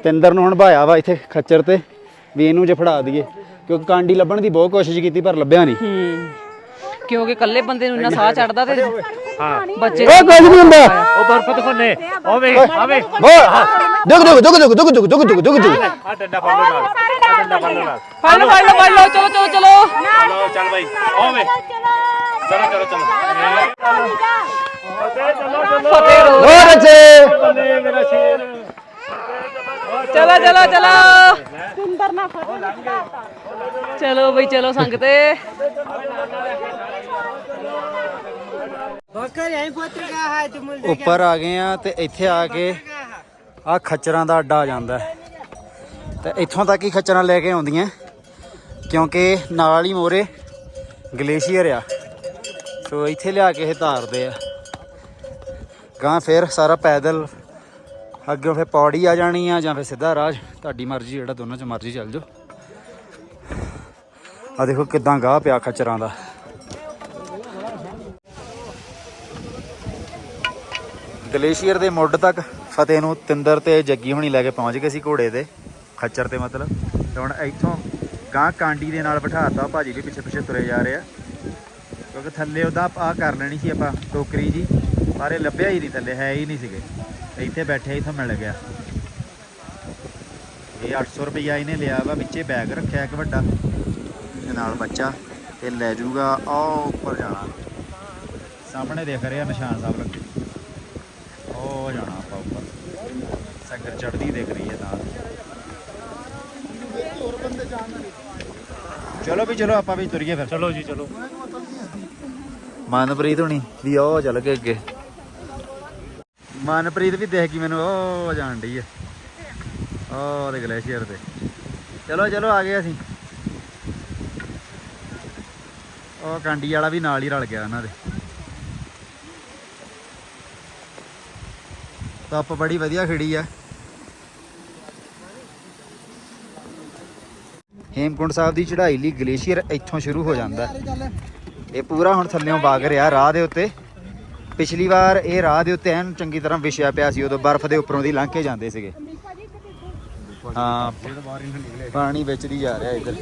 ਤਿੰਦਰ ਨੂੰ ਹੁਣ ਭਾਇਆ ਵਾ ਇੱਥੇ ਖੱਚਰ ਤੇ ਵੀ ਇਹਨੂੰ ਜੇ ਫੜਾ ਦਈਏ। ਕਿਉਂਕਿ ਕਾਂਡੀ ਲੱਭਣ ਦੀ ਬਹੁਤ ਕੋਸ਼ਿਸ਼ ਕੀਤੀ ਪਰ ਲੱਭਿਆ ਨਹੀਂ। ਹੂੰ। ਕਿਉਂਕਿ ਇਕੱਲੇ ਬੰਦੇ ਨੂੰ ਇੰਨਾ ਸਾਹ ਚੜਦਾ ਤੇ ਬੱਚੇ ਓ ਕੁਝ ਨਹੀਂ ਹੁੰਦਾ। ਉਹ ਬਰਫ ਦਿਖਾਉਣੇ ਓਵੇ ਆਵੇ ਦੁਗ ਦੁਗ ਦੁਗ ਦੁਗ ਦੁਗ ਦੁਗ ਦੁਗ ਦੁਗ ਦੁਗ ਦੁਗ। ਆ ਡੰਡਾ ਫੜ ਲਓ ਨਾਲ। ਆ ਡੰਡਾ ਫੜ ਲਓ ਨਾਲ। ਫੜ ਲਓ ਫੜ ਲਓ ਫੜ ਲਓ। ਚਲੋ ਚਲੋ ਚਲੋ। ਚਲੋ ਚੱਲ ਬਾਈ। ਓਵੇ। ਚਲੋ ਚਲੋ ਚਲੋ। ਫਤਿਹ ਰੋ ਓ ਬੱਚੇ। ਬੱਲੇ ਮੇਰਾ ਸ਼ੇਰ। ਚਲੋ ਚਲੋ ਚਲੋ। ਚਲੋ ਬਈ ਚਲੋ ਸੰਗ ਤੇ। ਉੱਪਰ ਆ ਗਏ ਆ ਤੇ ਇੱਥੇ ਆ ਕੇ ਆ ਖੱਚਰਾਂ ਦਾ ਅੱਡਾ ਆ ਜਾਂਦਾ ਹੈ। ਤੇ ਇੱਥੋਂ ਤੱਕ ਹੀ ਖੱਚਰਾਂ ਲੈ ਕੇ ਆਉਂਦੀਆਂ ਕਿਉਂਕਿ ਨਾਲ ਹੀ ਮੋਰੇ ਗਲੇਸ਼ੀਅਰ ਆ। ਸੋ ਇੱਥੇ ਲਿਆ ਕੇ ਇਹ ਧਾਰਦੇ ਆ। ਗਾਂ ਫਿਰ ਸਾਰਾ ਪੈਦਲ ਅੱਗੇ ਫਿਰ ਪੌੜੀ ਆ ਜਾਣੀ ਆ ਜਾਂ ਫਿਰ ਸਿੱਧਾ ਰਾਜ। ਤੁਹਾਡੀ ਮਰਜ਼ੀ, ਜਿਹੜਾ ਦੋਨਾਂ ਚ ਮਰਜ਼ੀ ਚੱਲ ਜਾਓ। ਆ ਦੇਖੋ ਕਿਦਾਂ ਗਾਹ ਪਿਆ ਖਚਰਾਂ ਦਾ। ਗਲੇਸ਼ੀਅਰ ਦੇ ਮੁੱਢ ਤੱਕ ਫਤਿਹ ਨੂੰ ਤਿੰਦਰ ਤੇ ਜੱਗੀ ਹੁਣੀ ਲੈ ਕੇ ਪਹੁੰਚ ਗਏ ਸੀ ਘੋੜੇ ਤੇ। ਖੱਚਰ ਤੇ ਮਤਲਬ। ਤੇ ਹੁਣ ਇੱਥੋਂ ਗਾਂ ਕਾਂਡੀ ਦੇ ਨਾਲ ਬਿਠਾਤਾ ਭਾਜੀ ਵੀ ਪਿੱਛੇ ਪਿੱਛੇ ਤੁਰੇ ਜਾ ਰਹੇ ਆ। ਕਿਉਂਕਿ ਥੱਲੇ ਉਹਦਾ ਆ ਕਰ ਲੈਣੀ ਸੀ ਆਪਾਂ ਟੋਕਰੀ ਜੀ। ਪਰ ਇਹ ਲੱਭਿਆ ਹੀ ਨਹੀਂ, ਥੱਲੇ ਹੈ ਹੀ ਨਹੀਂ ਸੀਗੇ। ਇੱਥੇ ਬੈਠੇ ਇੱਥੋਂ ਮਿਲ ਗਿਆ ਇਹ 800 ਰੁਪਈਆ ਇਹਨੇ ਲਿਆ ਵਾ ਵਿੱਚੇ ਬੈਗ ਰੱਖਿਆ ਇੱਕ ਵੱਡਾ। ਤੇ ਨਾਲ ਬੱਚਾ ਤੇ ਲੈ ਜਾਊਗਾ ਉਹ ਉੱਪਰ ਜਾਣਾ। ਸਾਹਮਣੇ ਦੇਖ ਰਿਹਾ ਨਿਸ਼ਾਨ ਸਾਹਿਬ ਲੱਗੇ ਉਹ ਜਾਣਾ ਆਪਾਂ ਉੱਪਰ। ਸੰਗਰ ਚੜਦੀ ਦਿਖ ਰਹੀ ਹੈ ਨਾਲ ਚਲੋ ਵੀ ਚਲੋ ਆਪਾਂ ਵੀ ਤੁਰੀਏ ਫਿਰ। ਚਲੋ ਜੀ ਚਲੋ। ਮਨਪ੍ਰੀਤ ਹੁਣੀ ਵੀ ਉਹ ਚੱਲ ਗਏ ਅੱਗੇ। ਮਨਪ੍ਰੀਤ ਵੀ ਦੇਖ ਗਈ ਮੈਨੂੰ ਉਹ ਜਾਣ ਡਈ ਹੈ ਉਹ ਦੇ ਗਲੇਸ਼ੀਅਰ ਤੇ। ਚਲੋ ਚਲੋ, ਆ ਗਏ ਅਸੀਂ। ਉਹ ਕਾਂਡੀ ਵਾਲਾ ਵੀ ਨਾਲ ਹੀ ਰਲ ਗਿਆ ਉਹਨਾਂ ਦੇ। ਧੁੱਪ ਬੜੀ ਵਧੀਆ ਖਿੜੀ ਆ। ਹੇਮਕੁੰਡ ਸਾਹਿਬ ਦੀ ਚੜ੍ਹਾਈ ਲਈ ਗਲੇਸ਼ੀਅਰ ਇੱਥੋਂ ਸ਼ੁਰੂ ਹੋ ਜਾਂਦਾ। ਇਹ ਪੂਰਾ ਹੁਣ ਥੱਲੇੋਂ ਵਗ ਰਿਹਾ ਰਾਹ ਦੇ ਉੱਤੇ। ਪਿਛਲੀ ਵਾਰ ਇਹ ਰਾਹ ਦੇ ਉੱਤੇ ਐਨ ਚੰਗੀ ਤਰ੍ਹਾਂ ਵਿਛਿਆ ਪਿਆ ਸੀ, ਉਦੋਂ ਬਰਫ਼ ਦੇ ਉੱਪਰੋਂ ਦੀ ਲੰਘ ਕੇ ਜਾਂਦੇ ਸੀਗੇ। ਹਾਂ, ਪਾਣੀ ਵਿੱਚ ਦੀ ਜਾ ਰਿਹਾ ਇੱਧਰ।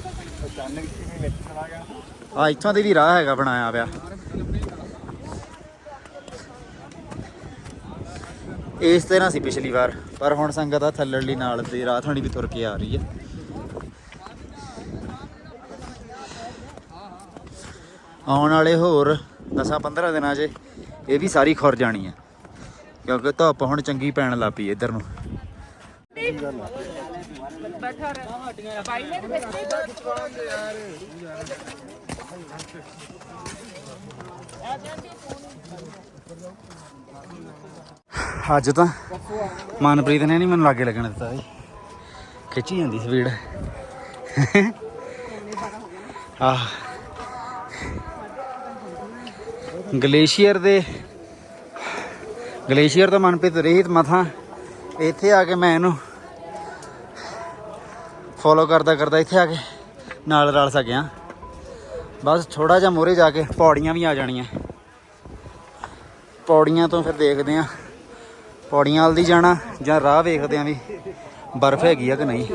ਆ, ਇੱਥੋਂ ਦੀ ਵੀ ਰਾਹ ਹੈਗਾ ਬਣਾਇਆ ਪਿਆ। ਇਸ ਤਰ੍ਹਾਂ ਸੀ ਪਿਛਲੀ ਵਾਰ, ਪਰ ਹੁਣ ਸੰਗਤ ਆ ਥੱਲੜ ਲਈ ਨਾਲ ਦੀ ਰਾਹ ਥਾਣੀ ਵੀ ਤੁਰ ਕੇ ਆ ਰਹੀ ਹੈ। ਆਉਣ ਵਾਲੇ ਹੋਰ 10-15 ਦਿਨਾਂ 'ਚ ਇਹ ਵੀ ਸਾਰੀ ਖੁਰ ਜਾਣੀ ਹੈ। ਕਿਉਂਕਿ ਧੁੱਪ ਹੁਣ ਚੰਗੀ ਪੈਣ ਲੱਗ ਪਈ ਇੱਧਰ ਨੂੰ। ਅੱਜ ਤਾਂ ਮਨਪ੍ਰੀਤ ਨੇ ਨਹੀਂ ਮੈਨੂੰ ਲਾਗੇ ਲੱਗਣ ਦਿੱਤਾ ਜੀ ਖਿੱਚੀ ਜਾਂਦੀ ਸਪੀਡ ਆਹ। ਗਲੇਸ਼ੀਅਰ ਦੇ, ਗਲੇਸ਼ੀਅਰ ਤੋਂ ਮਨਪ੍ਰੀਤ ਰਹਿਤ ਮਥਾ, ਇੱਥੇ ਆ ਕੇ ਮੈਂ ਇਹਨੂੰ ਫੋਲੋ ਕਰਦਾ ਕਰਦਾ ਇੱਥੇ ਆ ਕੇ ਨਾਲ ਰਲ ਸਕਿਆ। ਬਸ ਥੋੜਾ ਜਿਹਾ ਮੋਰੇ ਜਾ ਕੇ ਪੌੜੀਆਂ ਵੀ ਆ ਜਾਣੀਆਂ। ਪੌੜੀਆਂ ਤੋਂ ਫਿਰ ਦੇਖਦੇ ਆਂ ਪੌੜੀਆਂ ਵੱਲ ਦੀ ਜਾਣਾ ਜਾਂ ਰਾਹ ਵੇਖਦੇ ਆਂ ਵੀ ਬਰਫ਼ ਹੈਗੀ ਆ ਕਿ ਨਹੀਂ।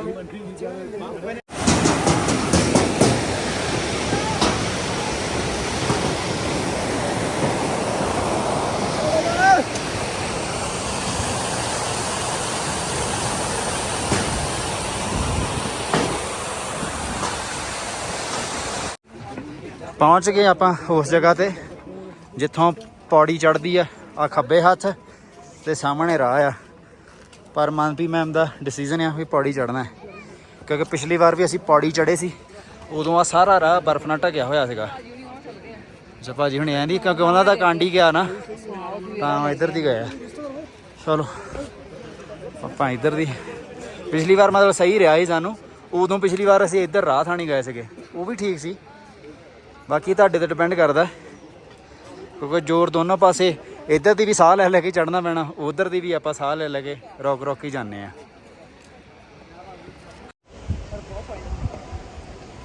ਪਹੁੰਚ ਗਏ ਆਪਾਂ ਉਸ ਜਗ੍ਹਾ ਤੇ, ਜਿੱਥੋਂ ਪੌੜੀ ਚੜਦੀ ਆ ਆ ਖੱਬੇ ਹੱਥ ਤੇ ਸਾਹਮਣੇ ਰਾਹ ਆ। ਪਰ ਮਨਪੀ ਮੈਮ ਦਾ ਡਿਸੀਜਨ ਆ ਵੀ ਪੌੜੀ ਚੜਨਾ ਕਿਉਂਕਿ ਪਿਛਲੀ ਵਾਰ ਵੀ ਅਸੀਂ ਪੌੜੀ ਚੜੇ ਸੀ, ਉਦੋਂ ਆ ਸਾਰਾ ਰਾਹ ਬਰਫ਼ ਨਾਲ ਢਕਿਆ ਹੋਇਆ ਸੀਗਾ। ਅੱਛਾ ਭਾਜੀ ਹੁਣ ਐਂ ਨਹੀਂ ਕਿਉਂਕਿ ਉਹਨਾਂ ਦਾ ਕਾਂਡੀ ਗਿਆ ਨਾ, ਤਾਂ ਇੱਧਰ ਦੀ ਗਏ ਆ। ਚਲੋ, ਆਪਾਂ ਇੱਧਰ ਦੀ, ਪਿਛਲੀ ਵਾਰ ਮਤਲਬ ਸਹੀ ਰਿਹਾ ਸੀ ਸਾਨੂੰ, ਉਦੋਂ ਪਿਛਲੀ ਵਾਰ ਅਸੀਂ ਇੱਧਰ ਰਾਹ ਥਾਣੀ ਗਏ ਸੀਗੇ, ਉਹ ਵੀ ਠੀਕ ਸੀ। ਬਾਕੀ ਤੁਹਾਡੇ ਤੇ ਡਿਪੈਂਡ ਕਰਦਾ। ਕਿਉਂਕਿ ਜ਼ੋਰ ਦੋਨੋਂ ਪਾਸੇ ਇੱਧਰ ਦੀ ਵੀ ਸਾਹ ਲੈ ਲੈ ਕੇ ਚੜਨਾ ਪੈਣਾ ਉਧਰ ਦੀ ਵੀ ਆਪਾਂ ਸਾਹ ਲੈ ਲੈ ਕੇ ਰੋਕ ਰੋਕ ਹੀ ਜਾਂਦੇ ਆ।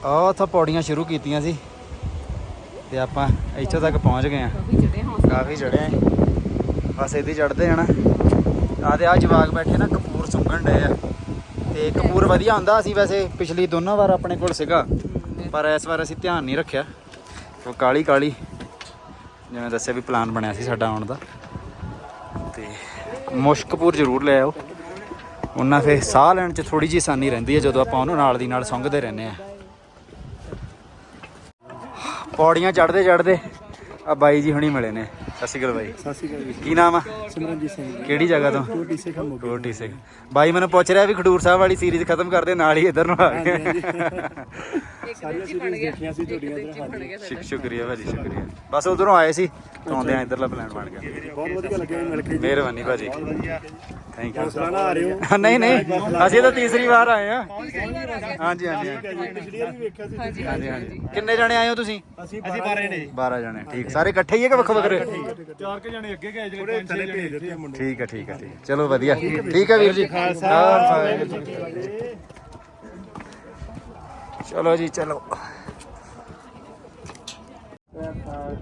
ਆਹ ਉੱਥੋਂ ਪੌੜੀਆਂ ਸ਼ੁਰੂ ਕੀਤੀਆਂ ਸੀ ਤੇ ਆਪਾਂ ਇੱਥੋਂ ਤੱਕ ਪਹੁੰਚ ਗਏ ਆ। ਕਾਫੀ ਚੜੇ ਆ। ਬਸ ਇਹਦੀ ਚੜਦੇ ਜਾਣਾ ਆ ਤੇ ਆ ਜਵਾਗ ਬੈਠੇ ਨਾ ਕਪੂਰ ਸੁੰਘਣ ਡਏ ਆ। ਤੇ ਕਪੂਰ ਵਧੀਆ ਹੁੰਦਾ ਅਸੀਂ ਵੈਸੇ ਪਿਛਲੀ ਦੋਨੋਂ ਵਾਰ ਆਪਣੇ ਕੋਲ ਸੀਗਾ। ਪਰ ਇਸ ਵਾਰ ਅਸੀਂ ਧਿਆਨ ਨਹੀਂ ਰੱਖਿਆ। ਉਹ ਕਾਲੀ ਕਾਲੀ ਜਿਵੇਂ ਦੱਸਿਆ ਵੀ ਪਲਾਨ ਬਣਿਆ ਸੀ ਸਾਡਾ ਆਉਣ ਦਾ। ਤੇ ਮੁਸ਼ਕਪੂਰ ਜ਼ਰੂਰ ਲੈ ਆਓ। ਉਹਨਾਂ ਫੇ ਸਾਹ ਲੈਣ 'ਚ ਥੋੜੀ ਜਿਹੀ ਆਸਾਨੀ ਰਹਿੰਦੀ ਹੈ ਜਦੋਂ ਆਪਾਂ ਉਹਨੂੰ ਨਾਲ ਦੀ ਨਾਲ ਸੁੰਘਦੇ ਰਹਿੰਦੇ ਆ ਪੌੜੀਆਂ ਚੜਦੇ ਚੜਦੇ ਆ ਬਾਈ ਜੀ ਹੁਣੀ ਮਿਲੇ ਨੇ। ਸਤਿ ਸ਼੍ਰੀ ਅਕਾਲ ਬਾਈ। ਸਤਿ ਸ਼੍ਰੀ ਅਕਾਲ ਜੀ। ਕੀ ਨਾਮ ਆ? ਸਿਮਰਨਜੀਤ ਸਿੰਘ ਜੀ। ਕਿਹੜੀ ਜਗ੍ਹਾ ਤੋਂ? ਕੋਟੀ ਸੇ ਖਮੋ ਕੋਟੀ ਸਿੰਘ ਬਾਈ ਮੈਨੂੰ ਪੁੱਛ ਰਿਹਾ ਵੀ ਖਡੂਰ ਸਾਹਿਬ ਵਾਲੀ ਸੀਰੀਜ਼ ਖਤਮ ਕਰਦੇ ਨਾਲ ਹੀ ਇੱਧਰ ਨੂੰ ਆ ਗਏ। ਸਾਰੀਆਂ ਸੀਰੀਜ਼ ਦੇਖੀਆਂ ਸੀ ਤੁਹਾਡੀਆਂ ਤੇ ਹਾਂਜੀ। ਸ਼ੁਕ ਸ਼ੁਕਰੀਆ ਭਾਜੀ ਸ਼ੁਕਰੀਆ। ਬਸ ਉਧਰੋਂ ਆਏ ਸੀ ਆਉਂਦੇ ਆ ਇਧਰਲਾ ਪਲਾਨ ਬਣ ਗਿਆ। ਬਹੁਤ ਵਧੀਆ ਲੱਗਿਆ ਜੀ ਮਿਲ ਕੇ ਮਿਹਰਬਾਨੀ ਭਾਜੀ। ਥੈਂਕ ਯੂ ਹੌਸਲਾ ਨਾ ਆ ਰਹੇ ਹੋ? ਨਹੀਂ ਨਹੀਂ ਅਸੀਂ ਤਾਂ ਤੀਸਰੀ ਵਾਰ ਆਏ ਆ। ਹਾਂਜੀ ਹਾਂਜੀ। ਹਾਂਜੀ ਪਿਛਲੀ ਵਾਰ ਵੀ ਵੇਖਿਆ ਸੀ ਹਾਂਜੀ ਹਾਂਜੀ। ਕਿੰਨੇ ਜਣੇ ਆਏ ਹੋ ਤੁਸੀਂ? ਅਸੀਂ 12 ਨੇ 12 ਜਣੇ। ਠੀਕ। ਸਾਰੇ ਇਕੱਠੇ ਹੀ ਹੈ ਕਿ ਵੱਖ ਵੱਖਰੇ? ਚਾਰ ਕੇ ਜਣੇ ਅੱਗੇ ਗਏ ਜਿਹੜੇ ਥੱਲੇ ਭੇਜ ਦਿੱਤੇ ਮੁੰਡੇ। ਠੀਕ ਹੈ ਠੀਕ ਹੈ ਠੀਕ ਹੈ। ਚਲੋ ਵਧੀਆ। ਠੀਕ ਹੈ ਵੀਰ ਜੀ। ਖਾਲਸਾ ਵਾਹਿਗੁਰੂ ਜੀ ਕੀ ਫਤਿਹ। ਚਲੋ ਜੀ, ਚਲੋ।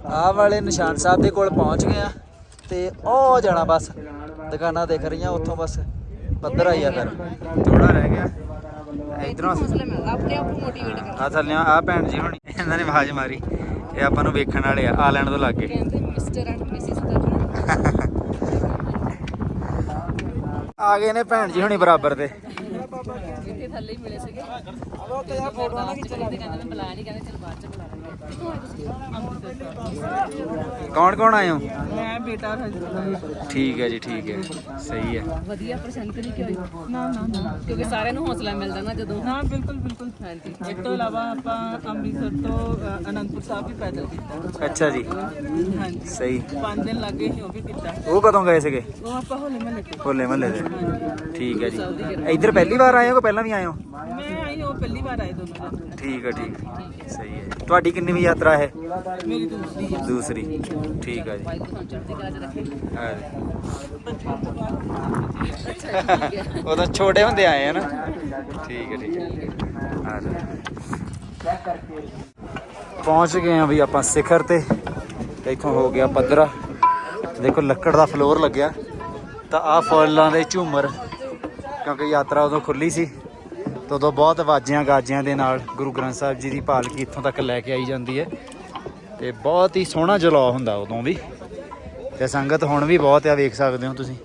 ਆਹ ਵਾਲੇ ਨਿਸ਼ਾਨ ਸਾਹਿਬ ਦੇ ਕੋਲ ਪਹੁੰਚ ਗਏ ਆ ਤੇ ਉਹ ਜਾਣਾ ਬਸ। ਦੁਕਾਨਾਂ ਦਿਖ ਰਹੀਆਂ ਉੱਥੋਂ ਬਸ। ਪੱਧਰ ਆਈ ਆ ਫਿਰ। ਥੋੜਾ ਰਹਿ ਗਿਆ। ਇਧਰੋਂ ਆਪਣੇ ਆਪ ਨੂੰ ਮੋਟੀਵੇਟ ਕਰ ਆ ਥੱਲੇ ਆ ਭੈਣ ਜੀ ਹੁਣੀ। ਇਹਨਾਂ ਨੇ ਆਵਾਜ਼ ਮਾਰੀ। ਇਹ ਆਪਾਂ ਨੂੰ ਵੇਖਣ ਵਾਲੇ ਆ ਆ ਲੈਣ ਤੋਂ ਲੱਗੇ। ਕਹਿੰਦੇ ਮਿਸਟਰ ਐਂਡ ਮਿਸਿਸ ਦਾ ਆ ਗਏ ਨੇ ਭੈਣ ਜੀ ਹੁਣੀ ਬਰਾਬਰ ਤੇ ਥੱਲੇ ਹੀ ਮਿਲੇ ਸੀਗੇ। ਉਹ ਤੇ ਯਾਰ ਫੋਟੋ ਨਾ ਖਿੱਚ ਲੈਂਦੇ ਕਹਿੰਦੇ ਮੈਂ ਬੁਲਾਇਆ ਨਹੀਂ ਕਹਿੰਦੇ ਚਲ ਬਾਅਦ ਚ ਬੁਲਾ ਕੌਣ ਕੌਣ ਆਏ ਹੋ ਮੈਂ ਬੇਟਾ ਠੀਕ ਹੈ ਜੀ ਠੀਕ ਹੈ ਸਹੀ ਹੈ ਵਧੀਆ ਪਰਸੈਂਟ ਨਹੀਂ ਕਿਉਂ ਨਾ ਨਾ ਨਾ। ਕਿਉਂਕਿ ਸਾਰਿਆਂ ਨੂੰ ਹੌਸਲਾ ਮਿਲਦਾ ਨਾ ਜਦੋਂ। ਹਾਂ ਬਿਲਕੁਲ ਬਿਲਕੁਲ। ਹਾਂਜੀ। ਇਸ ਤੋਂ ਇਲਾਵਾ ਆਪਾਂ ਅੰਮ੍ਰਿਤਸਰ ਤੋਂ ਅ, ਅਨੰਦਪੁਰ ਸਾਹਿਬ ਵੀ ਪੈਦਲ ਕੀਤਾ। ਅੱਛਾ ਜੀ। ਹਾਂਜੀ। ਸਹੀ। ਪੰਜ ਦਿਨ ਲੱਗੇ ਸੀ ਉਹ ਵੀ ਕੀਤਾ। ਉਹ ਕਦੋਂ ਗਏ ਸੀਗੇ? ਉਹ ਆਪਾਂ ਹੋਲੇ ਮਹੱਲੇ ਤੇ। ਹੋਲੇ ਮਹੱਲੇ ਦੇ ਠੀਕ ਹੈ ਜੀ। ਇੱਧਰ ਪਹਿਲੀ ਵਾਰ ਆਏ ਹੋ ਕਿ ਪਹਿਲਾਂ ਵੀ ਆਏ ਹੋ? ਮੈਂ ਆਈ ਉਹ ਪਹਿਲੀ ਵਾਰ ਆਏ ਦੋਨੋਂ ਜਣੇ। ਠੀਕ ਹੈ ਠੀਕ ਹੈ। ਸਹੀ ਹੈ ਤੁਹਾਡੀ ਕਿੰਨੀ ਯਾਤਰਾ ਹੈ? ਮੇਰੀ ਦੂਸਰੀ ਠੀਕ ਹੈ ਜੀ। ਜੀ। ਉਹ ਤਾਂ ਛੋਟੇ ਹੁੰਦੇ ਆਏ ਆ ਨਾ। ਠੀਕ ਹੈ ਠੀਕ ਹੈ ਆ ਜਾਓ। ਪਹੁੰਚ ਗਏ ਆ ਵੀ ਆਪਾਂ ਸਿਖਰ ਤੇ। ਤੇ ਇੱਥੋਂ ਹੋ ਗਿਆ ਪੱਧਰਾ। ਦੇਖੋ ਲੱਕੜ ਦਾ ਫਲੋਰ ਲੱਗਿਆ। ਤਾਂ ਆ ਫੁੱਲਾਂ ਦੇ ਝੂਮਰ। ਕਿਉਂਕਿ ਯਾਤਰਾ ਉਦੋਂ ਖੁੱਲੀ ਸੀ। ਤੇ ਉਦੋਂ ਬਹੁਤ ਵਾਜਿਆਂ ਗਾਜਿਆਂ ਦੇ ਨਾਲ ਗੁਰੂ ਗ੍ਰੰਥ ਸਾਹਿਬ ਜੀ ਦੀ ਪਾਲਕੀ ਇੱਥੋਂ ਤੱਕ ਲੈ ਕੇ ਆਈ ਜਾਂਦੀ ਹੈ। ਤੇ ਬਹੁਤ ਹੀ ਸੋਹਣਾ ਜਲਾਅ ਹੁੰਦਾ ਉਦੋਂ ਵੀ। ਤੇ ਸੰਗਤ ਹੁਣ ਵੀ ਬਹੁਤ ਆ, ਵੇਖ ਸਕਦੇ ਹੋ ਤੁਸੀਂ।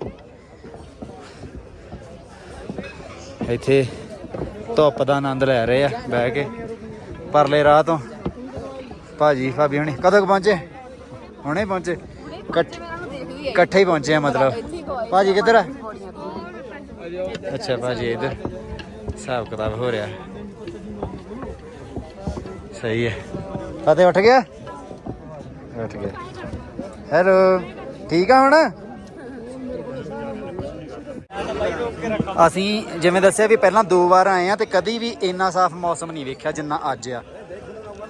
ਇੱਥੇ ਧੁੱਪ ਦਾ ਆਨੰਦ ਲੈ ਰਹੇ ਆ ਬਹਿ ਕੇ। ਪਰਲੇ ਰਾਹ ਤੋਂ ਭਾਜੀ, ਭਾਬੀ ਹੁਣੀ ਕਦੋਂ ਕੁ ਪਹੁੰਚੇ? ਹੁਣੇ ਪਹੁੰਚੇ? ਇਕੱਠ- ਇਕੱਠੇ ਹੀ ਪਹੁੰਚੇ ਆ ਮਤਲਬ। ਭਾਜੀ ਕਿੱਧਰ ਆ? ਅੱਛਾ, ਭਾਜੀ ਇੱਧਰ। ਹਿਸਾਬ ਕਿਤਾਬ ਹੋ ਰਿਹਾ। ਸਹੀ ਹੈ। ਫਤਿਹ ਉੱਠ ਗਿਆ? ਉੱਠ ਗਿਆ। ਹੈਲੋ, ਠੀਕ ਆ ਹੁਣ? ਅਸੀਂ ਜਿਵੇਂ ਦੱਸਿਆ ਵੀ ਪਹਿਲਾਂ ਦੋ ਵਾਰ ਆਏ ਆ ਤੇ ਕਦੀ ਵੀ ਇੰਨਾ ਸਾਫ਼ ਮੌਸਮ ਨਹੀਂ ਵੇਖਿਆ ਜਿੰਨਾ ਅੱਜ ਆ।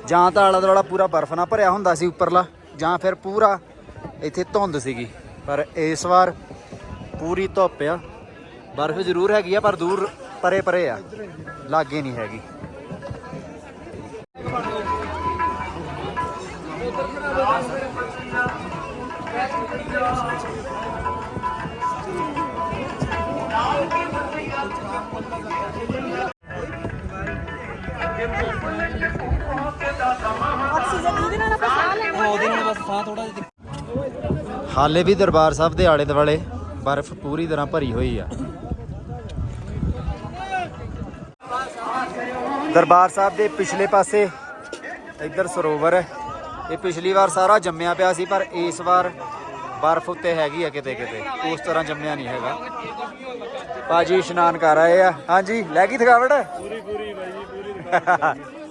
ਜਾਂ ਤਾਂ ਆਲਾ ਦੁਆਲਾ ਪੂਰਾ ਬਰਫ਼ ਨਾਲ ਭਰਿਆ ਹੁੰਦਾ ਸੀ ਉੱਪਰਲਾ, ਜਾਂ ਫਿਰ ਪੂਰਾ ਇੱਥੇ ਧੁੰਦ ਸੀਗੀ। ਪਰ ਇਸ ਵਾਰ ਪੂਰੀ ਧੁੱਪ ਆ। ਬਰਫ਼ ਜ਼ਰੂਰ ਹੈਗੀ ਆ, ਪਰ ਦੂਰ ਪਰੇ ਪਰੇ ਆ। ਲਾਗੇ ਨਹੀਂ ਹੈਗੀ। ਹਾਲੇ ਵੀ ਦਰਬਾਰ ਸਾਹਿਬ ਦੇ ਆਲੇ ਦੁਆਲੇ ਬਰਫ਼ ਪੂਰੀ ਤਰ੍ਹਾਂ ਭਰੀ ਹੋਈ ਆ। ਦਰਬਾਰ ਸਾਹਿਬ ਦੇ ਪਿਛਲੇ ਪਾਸੇ ਇੱਧਰ ਸਰੋਵਰ ਹੈ। ਇਹ ਪਿਛਲੀ ਵਾਰ ਸਾਰਾ ਜੰਮਿਆ ਪਿਆ ਸੀ ਪਰ ਇਸ ਵਾਰ ਬਰਫ਼ ਉੱਤੇ ਹੈਗੀ ਆ ਕਿਤੇ ਕਿਤੇ। ਉਸ ਤਰ੍ਹਾਂ ਜੰਮਿਆ ਨਹੀਂ ਹੈਗਾ। ਭਾਜੀ ਇਸ਼ਨਾਨ ਕਰ ਆਏ ਆ। ਹਾਂਜੀ ਲੈ ਗਈ ਥਕਾਵਟ? ਪੂਰੀ ਪੂਰੀ ਬਾਈ ਜੀ ਪੂਰੀ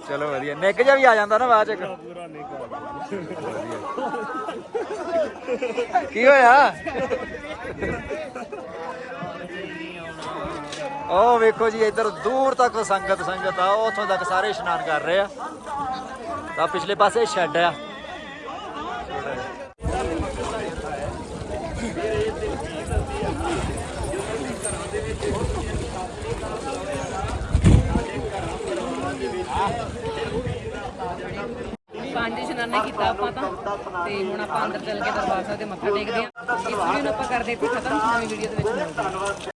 ਚਲੋ ਵਧੀਆ। ਨਿੱਕ ਜਿਹਾ ਵੀ ਆ ਜਾਂਦਾ ਨਾ ਬਾਅਦ ਚ ਪੂਰਾ ਨਹੀਂ ਕੀ ਹੋਇਆ? ਉਹ ਵੇਖੋ ਜੀ, ਇੱਧਰ ਦੂਰ ਤੱਕ ਸੰਗਤ ਸੰਗਤ ਆ, ਉੱਥੋਂ ਤੱਕ ਸਾਰੇ ਇਸ਼ਨਾਨ ਕਰ ਰਹੇ ਆ। ਤਾਂ ਪਿਛਲੇ ਪਾਸੇ ਸ਼ੈੱਡ ਆ। ਪੰਜ ਇਸ਼ਨਾਨਾ ਕੀਤਾ ਆਪਾਂ ਤਾਂ। ਤੇ ਹੁਣ ਆਪਾਂ ਅੰਦਰ ਚੱਲ ਕੇ ਦਰਬਾਰ ਸਾਹਿਬ ਦੇ ਮੱਥਾ ਟੇਕਦੇ ਹਾਂ ਇਸ ਵੀਡੀਓ ਨੂੰ ਆਪਾਂ ਕਰਦੇ ਇੱਥੇ ਖਤਮ। ਨਵੀਂ ਵੀਡੀਓ ਦੇ ਵਿੱਚ ਮਿਲਦੇ ਹਾਂ।